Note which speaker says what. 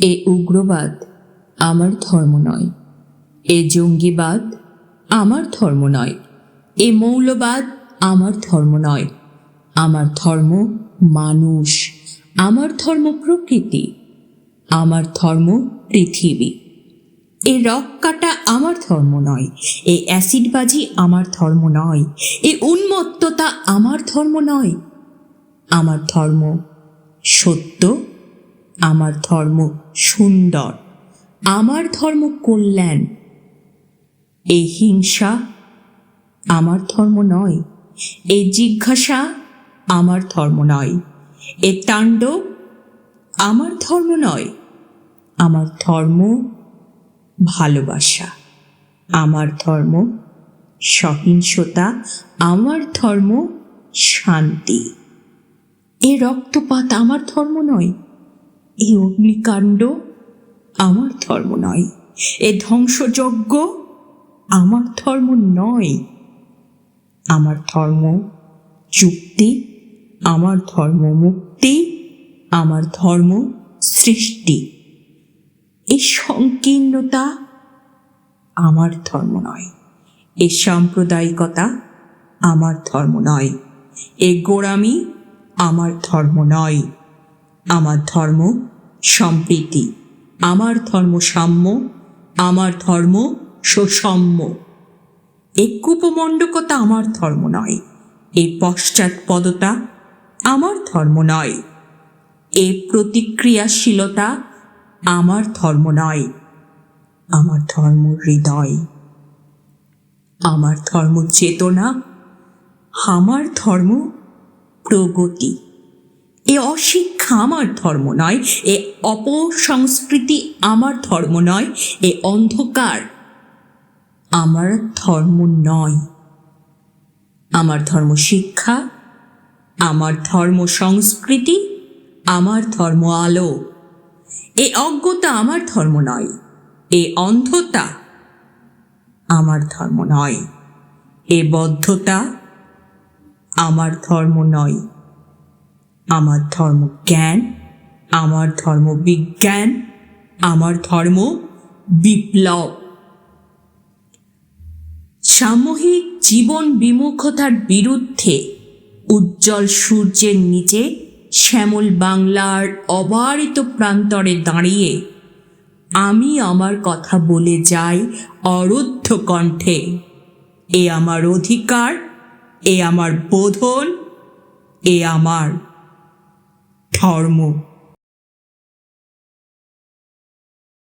Speaker 1: এ উগ্রবাদ আমার ধর্ম নয় এ জঙ্গিবাদ আমার ধর্ম নয় এ মৌলবাদ আমার ধর্ম নয় আমার ধর্ম মানুষ আমার ধর্ম প্রকৃতি আমার ধর্ম পৃথিবী এ রক কাটা আমার ধর্ম নয় এ অ্যাসিডবাজি আমার ধর্ম নয় এ উন্মত্ততা আমার ধর্ম নয় আমার ধর্ম সত্য আমার ধর্ম সুন্দর, আমার ধর্ম কল্যাণ। এই হিংসা আমার ধর্ম নয়, এই জিজ্ঞাসা আমার ধর্ম নয় এ তাণ্ডব আমার ধর্ম নয়, আমার ধর্ম ভালোবাসা, আমার ধর্ম সহিংসতা, আমার ধর্ম শান্তি। এ রক্তপাত আমার ধর্ম নয় এই অগ্নিকাণ্ড আমার ধর্ম নয়। এ ধ্বংসযজ্ঞ আমার ধর্ম নয়। আমার ধর্ম চুক্তি আমার ধর্ম মুক্তি, আমার ধর্ম সৃষ্টি। এই সংকীর্ণতা আমার ধর্ম নয়। এ সাম্প্রদায়িকতা আমার ধর্ম নয়। এ গোড়ামি আমার ধর্ম নয়। আমার ধর্ম সম্প্রীতি। আমার ধর্ম সাম্য, আমার ধর্ম সুষম্য এ কুপমণ্ডকতা আমার ধর্ম নয় এ পশ্চাৎপদতা আমার ধর্ম নয় এ প্রতিক্রিয়াশীলতা আমার ধর্ম নয়, আমার ধর্ম হৃদয়। আমার ধর্ম চেতনা, আমার ধর্ম প্রগতি। এ অশিক্ষা আমার ধর্ম নয়, এ অপসংস্কৃতি আমার ধর্ম নয়, এ অন্ধকার আমার ধর্ম নয়। আমার ধর্ম শিক্ষা, আমার ধর্ম সংস্কৃতি, আমার ধর্ম আলো। এ অজ্ঞতা আমার ধর্ম নয়, এ অন্ধতা আমার ধর্ম নয়, এ বদ্ধতা আমার ধর্ম নয়। আমার ধর্ম জ্ঞান, আমার ধর্ম বিজ্ঞান, আমার ধর্ম বিপ্লব। সামূহিক জীবন বিমুখতার বিরুদ্ধে উজ্জ্বল সূর্যের নিচে শ্যামল বাংলার অবারিত প্রান্তরে দাঁড়িয়ে আমি আমার কথা বলে যাই অরুদ্ধ কণ্ঠে। এ আমার অধিকার, এ আমার বোধন, এ আমার ধর্ম